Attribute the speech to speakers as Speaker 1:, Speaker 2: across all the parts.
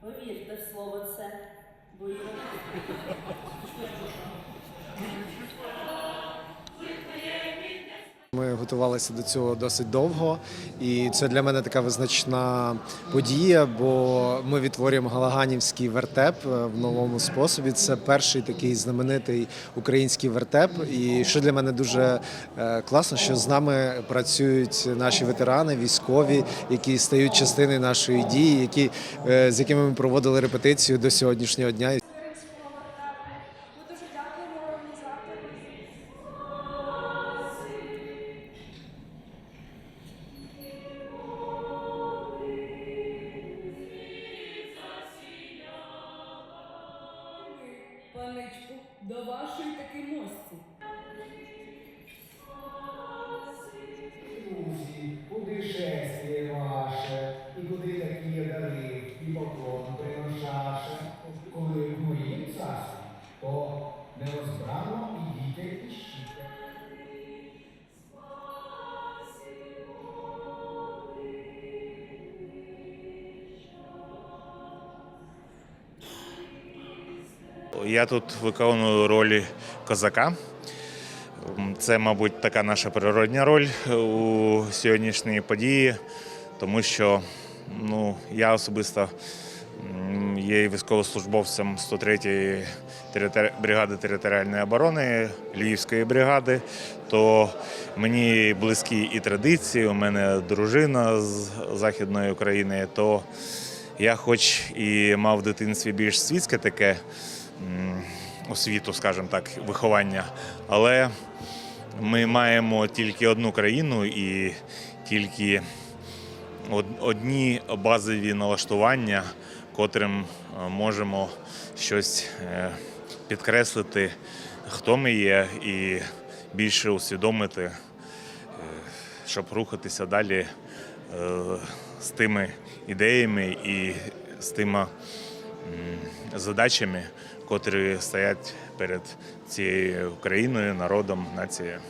Speaker 1: Повірте в слово це, бо його.
Speaker 2: Ми готувалися до цього досить довго, і це для мене така визначна подія, бо ми відтворюємо галаганівський вертеп е, в новому способі. Це перший такий знаменитий український вертеп. І що для мене дуже е, класно, що з нами працюють наші ветерани, військові, які стають частиною нашої дії, які е, з якими ми проводили репетицію до сьогоднішнього дня.
Speaker 1: До вашої таки мості.
Speaker 3: Я тут виконую роль козака. Це, мабуть, така наша природня роль у сьогоднішній події, тому що ну, я особисто є військовослужбовцем 103-ї бригади територіальної оборони Львівської бригади, то мені близькі і традиції, у мене дружина з Західної України, то я хоч і мав в дитинстві більш світське таке освіту, скажімо так, виховання, але ми маємо тільки одну країну і тільки одні базові налаштування, котрим е, можемо щось е, підкреслити, хто ми є, і більше усвідомити, е, щоб рухатися далі з тими ідеями і з тими задачами, котрі стоять перед цією країною, народом, нацією.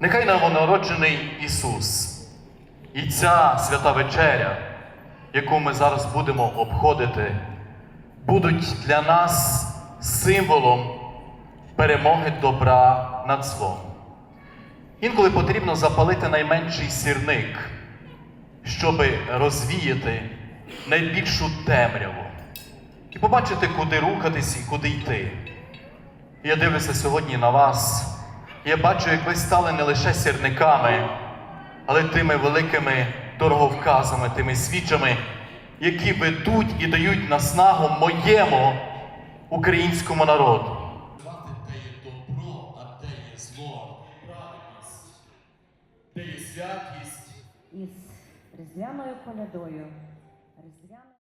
Speaker 4: Нехай новонароджений Ісус і ця свята вечеря, яку ми зараз будемо обходити, будуть для нас символом перемоги добра над злом. Інколи потрібно запалити найменший сірник, щоб розвіяти найбільшу темряву і побачити, куди рухатись і куди йти. Я дивлюся сьогодні на вас. Я бачу, як ви стали не лише сірниками, але тими великими дороговказами, тими свічами, які ведуть і дають наснагу моєму українському народу.
Speaker 5: Святість,
Speaker 6: із різдвяною колядою. Різдвяна...